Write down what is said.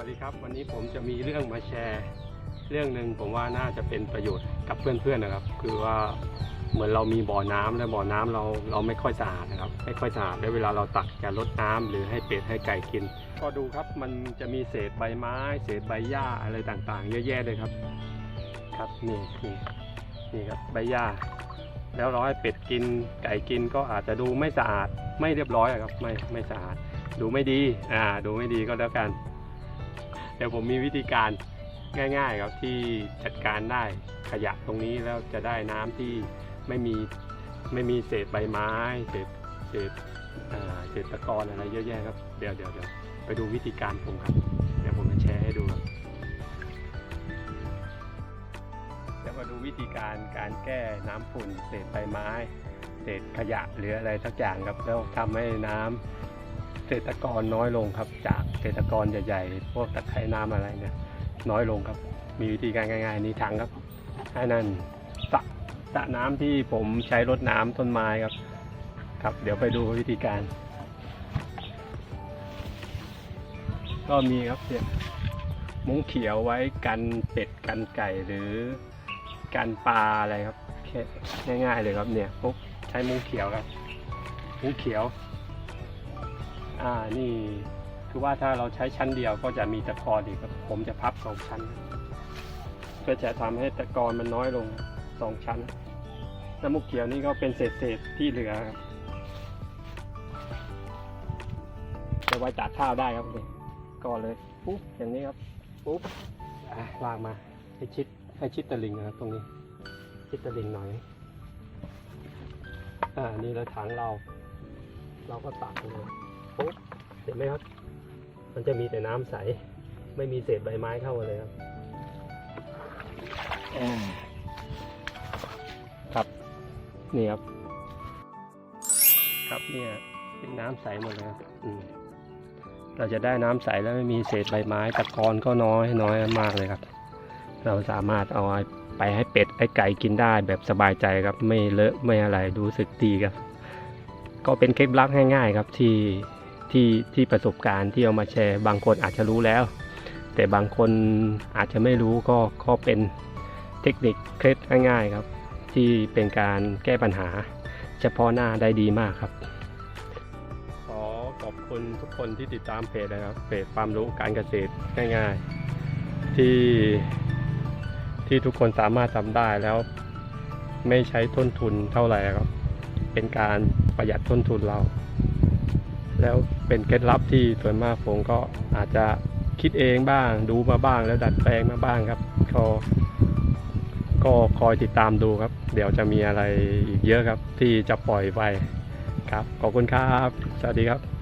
ัสวัสดีครับ วันนี้ผมจะมีเรื่องมาแชร์ เรื่องหนึ่งผมว่าน่าจะเป็นประโยชน์กับเพื่อนๆนะครับ คือว่าเหมือนเรามีบ่อน้ำและบ่อน้ำเราเราไม่ค่อยสะอาดนะครับ ไม่ค่อยสะอาดแล้วเวลาเราตักจะลดน้ำหรือให้เป็ดให้ไก่กิน ก็ดูครับมันจะมีเศษใบไม้ เศษใบหญ้าอะไรต่างๆ เยอะแยะเลยครับ ครับนี่นี่นี่ครับใบหญ้า แล้วเราให้เป็ดกินไก่กินก็อาจจะดูไม่สะอาดไม่เรียบร้อยอะครับไม่ไม่สะอาด ดูไม่ดีอ่าดูไม่ดีก็แล้วกัน ดี๋ยวผมมีวิธีการง่ายๆครับที่จัดการได้ขยะตรงนี้แล้วจะได้น้ำที่ไม่มีไม่มีเศษใบไม้ เศษเศษอ่าเศษตะกอนอะไรเยอะแยะครับเดี๋ยวเดี๋ยวเดี๋ยวไปดูวิธีการผมครับ เดี๋ยวผมจะแชร์ให้ดูครับเดี๋ยวมาดูวิธีการการแก้น้ำฝุ่น เศษใบไม้ เศษขยะหรืออะไรสักอย่างครับแล้วทำให้น้ำ เศรษฐกรน้อยลงครับ จากเศรษฐกรใหญ่ๆ พวกตะไคร่น้ำอะไรเนี่ย น้อยลงครับ มีวิธีการง่ายๆนี้ถังครับให้นั่นสระสระน้ำที่ผมใช้รดน้ำต้นไม้ครับ ครับ เดี๋ยวไปดูวิธีการ ก็มีครับเนี่ยมุ้งเขียวไว้กันเป็ดกันไก่หรือกันปลาอะไรครับแค่ง่ายๆเลยครับเนี่ยปุ๊บใช้มุ้งเขียวครับมุ้งเขียว อ่านี่คือว่าถ้าเราใช้ชั้นเดียวก็จะมีตะกอนอีกครับผมจะพับสองชั้น เพื่อจะทำให้ตะกอนมันน้อยลงสองชั้น น้ำมุกเขียวนี่ก็เป็นเศษเศษที่เหลือครับจะไว้ตากข้าวได้ครับนี่ก่อนเลยปุ๊บอย่างนี้ครับปุ๊บอะวางมาให้ชิดให้ชิดตะลิงนะครับตรงนี้ ชิดตะลิงหน่อยอ่านี่เราถังเรา เราก็ตักเลย ปุ๊บเห็นไหมครับ มันจะมีแต่น้ำใส ไม่มีเศษใบไม้เข้ามาเลยครับครับ นี่ครับ ครับเนี่ยเป็นน้ำใสหมดเลยครับอืเราจะได้น้ำใสแล้วไม่มีเศษใบไม้ตะกอนก็น้อยน้อยมากเลยครับ เราสามารถเอาไปให้เป็ดให้ไก่กินได้แบบสบายใจครับ ไม่เลอะไม่อะไรรู้สึกดีครับ ก็เป็นเคล็ดลับง่ายๆครับที่ ที่ที่ประสบการณ์ที่เอามาแชร์ บางคนอาจจะรู้แล้ว แต่บางคนอาจจะไม่รู้ก็ก็เป็นเทคนิคเคล็ดง่ายๆครับ ที่เป็นการแก้ปัญหา เฉพาะหน้าได้ดีมากครับ ขอขอบคุณทุกคนที่ติดตามเพจนะครับเพจความรู้การเกษตรง่ายๆ ที่ที่ทุกคนสามารถทำได้แล้วไม่ใช้ต้นทุนเท่าไหร่ครับ เป็นการประหยัดต้นทุนเรา แล้วเป็นเคล็ดลับที่ส่วนมากผมก็อาจจะคิดเองบ้าง ดูมาบ้างแล้วดัดแปลงมาบ้างครับก็ก็คอยติดตามดูครับ เดี๋ยวจะมีอะไรอีกเยอะครับ ที่จะปล่อยไปครับ ขอบคุณครับ สวัสดีครับ